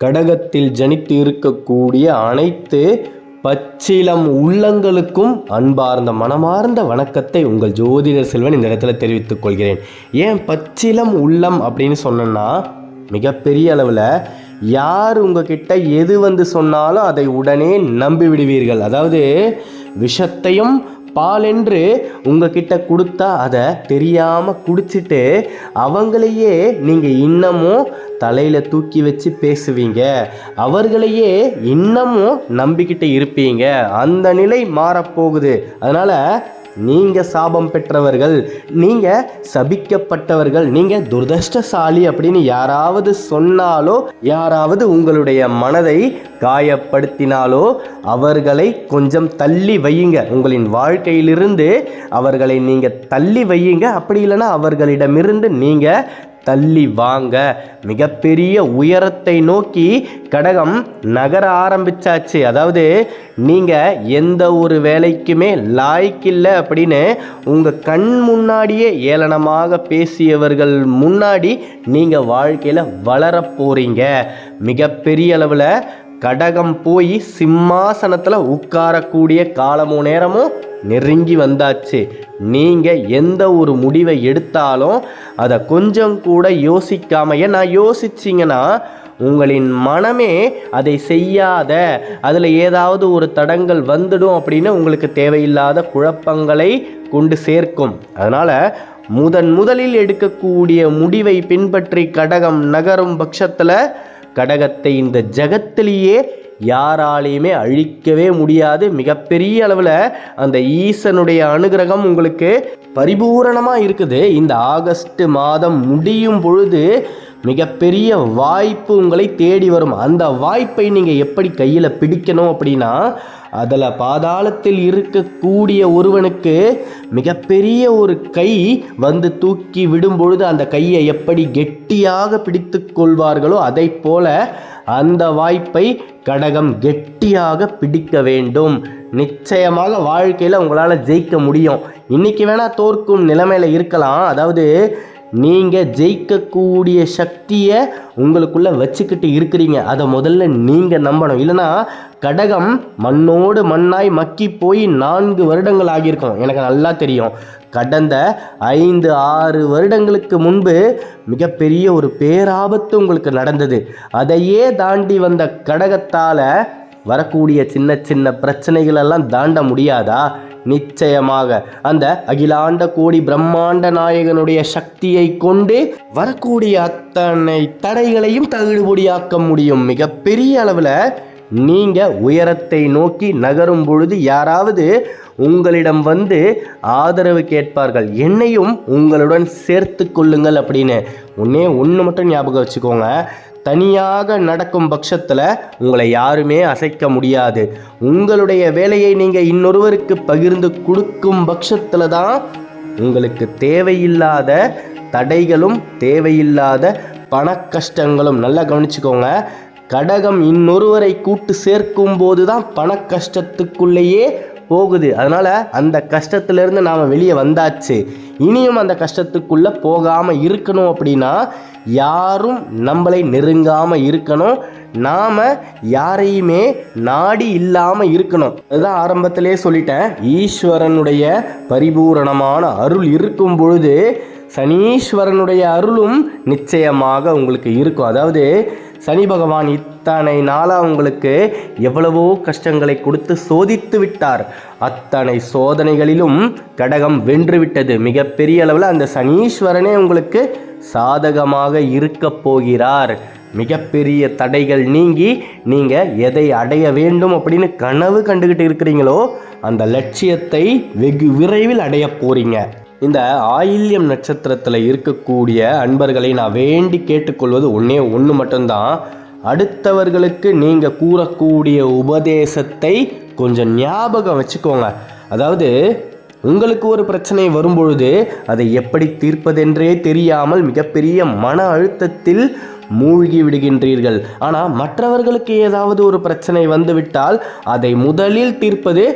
கடகத்தில் ஜனித்து இருக்கக்கூடிய அனைத்து பச்சிலம் உள்ளங்களுக்கும் அன்பார்ந்த மனமார்ந்த வணக்கத்தை உங்கள் ஜோதிடர் செல்வன் இந்த இடத்துல தெரிவித்துக் கொள்கிறேன். ஏன் பச்சிலம் உள்ளம் அப்படின்னு சொன்னேன்னா மிகப்பெரிய அளவில் யார் உங்ககிட்ட எது வந்து சொன்னாலும் அதை உடனே நம்பி விடுவீர்கள் அதாவது விஷத்தையும் பாலென்று உங்ககிட்ட கொடுத்தா அதை தெரியாமல் குடிச்சிட்டு அவங்களையே நீங்கள் இன்னமும் தலையில் தூக்கி வச்சு பேசுவீங்க. அவர்களையே இன்னமும் நம்பிக்கிட்டு இருப்பீங்க. அந்த நிலை மாறப்போகுது. அதனால் நீங்கள் சாபம் பெற்றவர்கள் நீங்கள் சபிக்கப்பட்டவர்கள் நீங்கள் துர்தஷ்டசாலி அப்படின்னு யாராவது சொன்னாலோ யாராவது உங்களுடைய மனதை காயப்படுத்தினாலோ அவர்களை கொஞ்சம் தள்ளி வையுங்க. உங்களின் வாழ்க்கையிலிருந்து அவர்களை நீங்கள் தள்ளி வையுங்க. அப்படி இல்லைன்னா அவர்களிடமிருந்து நீங்கள் தள்ளி வாங்க. மிகப்பெரிய உயரத்தை நோக்கி கடகம் நகர ஆரம்பிச்சாச்சு. அதாவது நீங்கள் எந்த ஒரு வேலைக்குமே லாய்க்கில்லை அப்படின்னு உங்கள் கண் முன்னாடியே ஏளனமாக பேசியவர்கள் முன்னாடி நீங்கள் வாழ்க்கையில் வளர போகிறீங்க மிகப்பெரிய அளவில் கடகம் போய் சிம்மாசனத்தில் உட்காரக்கூடிய காலமும் நேரமும் நெருங்கி வந்தாச்சு. நீங்கள் எந்த ஒரு முடிவை எடுத்தாலும் அதை கொஞ்சம் கூட யோசிக்காம ஏன்னா யோசிச்சிங்கன்னா உங்களின் மனமே அதை செய்யாத அதில் ஏதாவது ஒரு தடங்கள் வந்துடும் அப்படின்னு உங்களுக்கு தேவையில்லாத குழப்பங்களை கொண்டு சேர்க்கும். அதனால் முதன் முதலில் எடுக்கக்கூடிய முடிவை பின்பற்றி கடகம் நகரும் பட்சத்தில் கடகத்தை இந்த ஜகத்திலேயே யாராலையுமே அழிக்கவே முடியாது. மிகப்பெரிய அளவில் அந்த ஈசனுடைய அனுகிரகம் உங்களுக்கு பரிபூரணமாக இருக்குது. இந்த ஆகஸ்ட் மாதம் முடியும் பொழுது மிகப்பெரிய வாய்ப்பு உங்களை தேடி வரும். அந்த வாய்ப்பை நீங்கள் எப்படி கையில் பிடிக்கணும் அப்படின்னா அதில் பாதாளத்தில் இருக்கக்கூடிய ஒருவனுக்கு மிகப்பெரிய ஒரு கை வந்து தூக்கி விடும் பொழுது அந்த கையை எப்படி கெட்டியாக பிடித்து கொள்வார்களோ அதை போல அந்த வாய்ப்பை கடகம் கெட்டியாக பிடிக்க வேண்டும். நிச்சயமாக வாழ்க்கையில் உங்களால் ஜெயிக்க முடியும். இன்றைக்கி வேணால் தோற்கும் நிலைமையில் இருக்கலாம். அதாவது நீங்கள் ஜெயிக்கக்கூடிய சக்தியை உங்களுக்குள்ளே வச்சுக்கிட்டு இருக்கிறீங்க. அதை முதல்ல நீங்கள் நம்பணும். இல்லைன்னா கடகம் மண்ணோடு மண்ணாய் மக்கி போய் நான்கு வருடங்கள் ஆகியிருக்கும். எனக்கு நல்லா தெரியும். கடந்த ஐந்து ஆறு வருடங்களுக்கு முன்பு மிகப்பெரிய ஒரு பேராபத்து உங்களுக்கு நடந்தது. அதையே தாண்டி வந்த கடகத்தால் வரக்கூடிய சின்ன சின்ன பிரச்சனைகளெல்லாம் தாண்ட முடியாதா? நிச்சயமாக. அந்த அகிலாண்ட கோடி பிரம்மாண்ட நாயகனுடைய சக்தியை கொண்டு வரக்கூடிய அத்தனை தடைகளையும் தகுடுபடியாக்க முடியும். மிகப்பெரிய அளவில் நீங்கள் உயரத்தை நோக்கி நகரும் பொழுது யாராவது உங்களிடம் வந்து ஆதரவு கேட்பார்கள். என்னையும் உங்களுடன் சேர்த்து கொள்ளுங்கள் அப்படின்னு. ஒன்றே ஒன்று மட்டும் ஞாபகம் வச்சுக்கோங்க. தனியாக நடக்கும் பட்சத்தில் உங்களை யாருமே அசைக்க முடியாது. உங்களுடைய வேலையை நீங்கள் இன்னொருவருக்கு பகிர்ந்து கொடுக்கும் பட்சத்தில் தான் உங்களுக்கு தேவையில்லாத தடைகளும் தேவையில்லாத பண கஷ்டங்களும் நல்லா கவனிச்சுக்கோங்க. கடகம் இன்னொருவரை கூட்டு சேர்க்கும் போது தான் பண கஷ்டத்துக்குள்ளேயே போகுது. அதனால் அந்த கஷ்டத்துலேருந்து நாம் வெளியே வந்தாச்சு. இனியும் அந்த கஷ்டத்துக்குள்ளே போகாமல் இருக்கணும் அப்படின்னா யாரும் நம்மளை நெருங்காமல் இருக்கணும். நாம் யாரையுமே நாடி இல்லாமல் இருக்கணும். அதுதான் ஆரம்பத்திலே சொல்லிட்டேன். ஈஸ்வரனுடைய பரிபூரணமான அருள் இருக்கும் பொழுது சனீஸ்வரனுடைய அருளும் நிச்சயமாக உங்களுக்கு இருக்கும். அதாவது சனி பகவான் இத்தனை நாளாக உங்களுக்கு எவ்வளவோ கஷ்டங்களை கொடுத்து சோதித்து விட்டார். அத்தனை சோதனைகளிலும் கடகம் வென்றுவிட்டது மிகப்பெரிய அளவில் அந்த சனீஸ்வரனே உங்களுக்கு சாதகமாக இருக்க போகிறார். மிகப்பெரிய தடைகள் நீங்கி நீங்கள் எதை அடைய வேண்டும் அப்படின்னு கனவு கண்டுக்கிட்டு இருக்கிறீங்களோ அந்த லட்சியத்தை வெகு விரைவில் அடைய போகிறீங்க இந்த ஆயில்யம் நட்சத்திரத்தில் இருக்கக்கூடிய அன்பர்களை நான் வேண்டி கேட்டுக்கொள்வது ஒன்றே ஒன்று மட்டும்தான். அடுத்தவர்களுக்கு நீங்கள் கூறக்கூடிய உபதேசத்தை கொஞ்சம் ஞாபகம் வச்சுக்கோங்க. அதாவது உங்களுக்கு ஒரு பிரச்சனை வரும்பொழுது அதை எப்படி தீர்ப்பதென்றே தெரியாமல் மிகப்பெரிய மன அழுத்தத்தில் மூழ்கி விடுகின்றீர்கள். ஆனால் மற்றவர்களுக்கு ஏதாவது ஒரு பிரச்சனை வந்துவிட்டால் அதை முதலில் தீர்ப்பது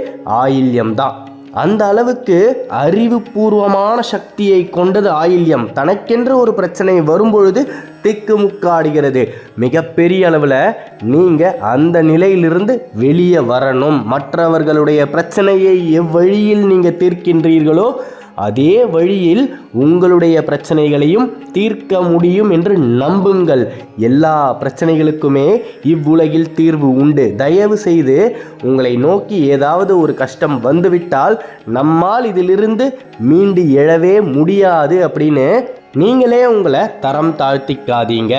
ஆயில்யம்தான். அந்த அளவுக்கு அறிவுபூர்வமான சக்தியை கொண்டது ஆயில்யம். தனக்கென்று ஒரு பிரச்சனை வரும்பொழுது திக்குமுக்காடுகிறது மிகப்பெரிய அளவில் நீங்கள் அந்த நிலையிலிருந்து வெளியே வரணும். மற்றவர்களுடைய பிரச்சனையை எவ்வழியில் நீங்கள் தீர்க்கின்றீர்களோ அதே வழியில் உங்களுடைய பிரச்சனைகளையும் தீர்க்க முடியும் என்று நம்புங்கள். எல்லா பிரச்சனைகளுக்குமே இவ்வுலகில் தீர்வு உண்டு. தயவு செய்து உங்களை நோக்கி ஏதாவது ஒரு கஷ்டம் வந்துவிட்டால் நம்மால் இதிலிருந்து மீண்டு எழவே முடியாது அப்படின்னு நீங்களே உங்களை தரம் தாழ்த்திக்காதீங்க.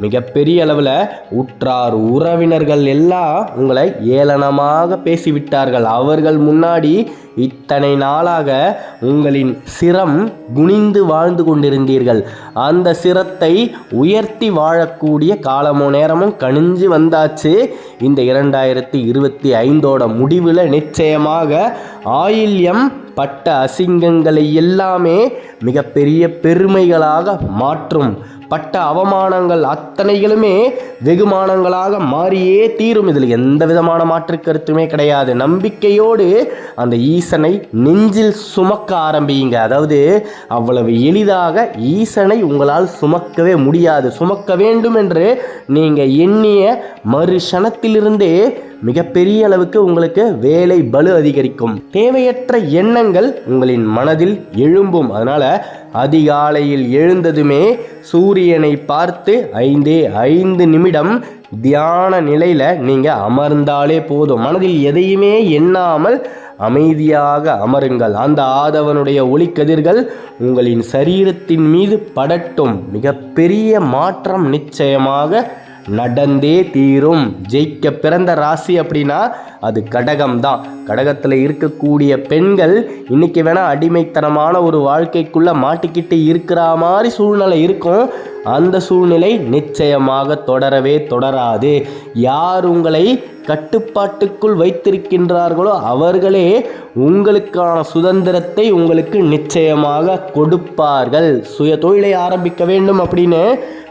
மிகப்பெரிய அளவில் உற்றார் உறவினர்கள் எல்லாம் உங்களை ஏளனமாக பேசிவிட்டார்கள். அவர்கள் முன்னாடி இத்தனை நாளாக உங்களின் சிரம் குனிந்து வாழ்ந்து கொண்டிருந்தீர்கள். அந்த சிரத்தை உயர்த்தி வாழக்கூடிய காலமோ நேரமும் கணிஞ்சு வந்தாச்சு. இந்த இரண்டாயிரத்தி இருபத்தி ஐந்தோட முடிவில் நிச்சயமாக ஆயில்யம் பட்ட அசிங்கங்களை எல்லாமே மிகப்பெரிய பெருமைகளாக மாற்றும் பட்ட அவமானங்கள் அத்தனைகளுமே வெகுமானங்களாக மாறியே தீரும். இதில் எந்த விதமான மாற்று கருத்துமே கிடையாது. நம்பிக்கையோடு அந்த ஈசனை நெஞ்சில் சுமக்க ஆரம்பியுங்க. அதாவது அவ்வளவு எளிதாக ஈசனை உங்களால் சுமக்கவே முடியாது. சுமக்க வேண்டும் என்று நீங்கள் எண்ணிய மறுஷணத்திலிருந்தே மிகப்பெரிய அளவுக்கு உங்களுக்கு வேலை பலு அதிகரிக்கும். தேவையற்ற எண்ணங்கள் உங்களின் மனதில் எழும்பும். அதனால் அதிகாலையில் எழுந்ததுமே சூரியனை பார்த்து ஐந்தே ஐந்து நிமிடம் தியான நிலையில் நீங்கள் அமர்ந்தாலே போதும். மனதில் எதையுமே எண்ணாமல் அமைதியாக அமருங்கள். அந்த ஆதவனுடைய ஒளிக்கதிர்கள் உங்களின் சரீரத்தின் மீது படட்டும். மிகப்பெரிய மாற்றம் நிச்சயமாக நடந்தே தீரும். ஜெயிக்க பிறந்த ராசி அப்படின்னா அது கடகம் தான் கடகத்தில் இருக்கக்கூடிய பெண்கள் இன்னைக்கு வேணால் அடிமைத்தனமான ஒரு வாழ்க்கைக்குள்ளே மாட்டிக்கிட்டு இருக்கிற மாதிரி சூழ்நிலை இருக்கும். அந்த சூழ்நிலை நிச்சயமாக தொடரவே தொடராது. யார் உங்களை கட்டுப்பாட்டுக்குள் வைத்திருக்கின்றார்களோ அவர்களே உங்களுக்கான சுதந்திரத்தை உங்களுக்கு நிச்சயமாக கொடுப்பார்கள். சுய தொழிலை ஆரம்பிக்க வேண்டும் அப்படின்னு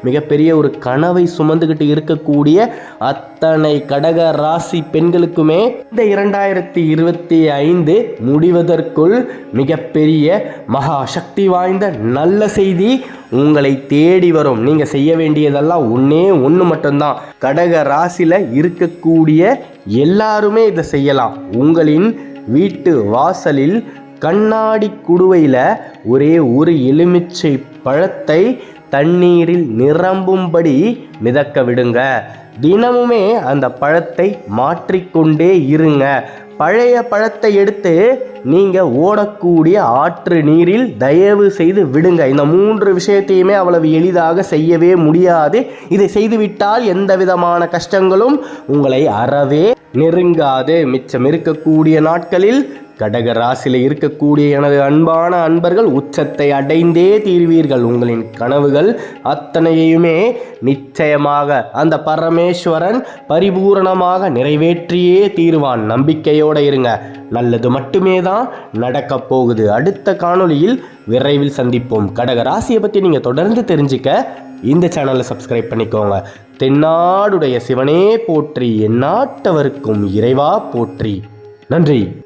மிகப்பெரிய ஒரு கனவை சுமந்துக்கிட்டு இருக்கக்கூடிய அத்தனை கடக ராசி பெண்களுக்குமே இந்த இரண்டாயிரத்தி இருபத்தி ஐந்து முடிவதற்குள் மிகப்பெரிய மகா சக்தி வாய்ந்த நல்ல செய்தி உங்களை தேடி வரும். நீங்கள் செய்ய வேண்டியதெல்லாம் ஒன்றே ஒன்று மட்டும்தான். கடக ராசியில் இருக்கக்கூடிய எல்லாருமே இதை செய்யலாம். உங்களின் வீட்டு வாசலில் கண்ணாடி குடுவையில் ஒரே ஒரு எலுமிச்சை பழத்தை தண்ணீரில் நிரம்பும்படி மிதக்க விடுங்க. தினமுமே அந்த பழத்தை மாற்றிக்கொண்டே இருங்க. பழைய பழத்தை எடுத்து நீங்கள் ஓடக்கூடிய ஆற்று நீரில் தயவு செய்து விடுங்க. இந்த மூன்று விஷயத்தையுமே அவ்வளவு எளிதாக செய்யவே முடியாது. இதை செய்துவிட்டால் எந்த விதமான கஷ்டங்களும் உங்களை அறவே நெருங்காது. மிச்சம் இருக்கக்கூடிய நாட்களில் கடக ராசியில் இருக்கக்கூடிய எனது அன்பான அன்பர்கள் உச்சத்தை அடைந்தே தீர்வீர்கள். உங்களின் கனவுகள் அத்தனையுமே நிச்சயமாக அந்த பரமேஸ்வரன் பரிபூரணமாக நிறைவேற்றியே தீர்வான். நம்பிக்கையோடு இருங்க. நல்லது மட்டுமே தான் நடக்கப் போகுது. அடுத்த காணொளியில் விரைவில் சந்திப்போம். கடக ராசியை பற்றி நீங்கள் தொடர்ந்து தெரிஞ்சுக்க இந்த சேனலை சப்ஸ்கிரைப் பண்ணிக்கோங்க. தென்னாடுடைய சிவனே போற்றி எந்நாட்டவருக்கும் இறைவா போற்றி. நன்றி.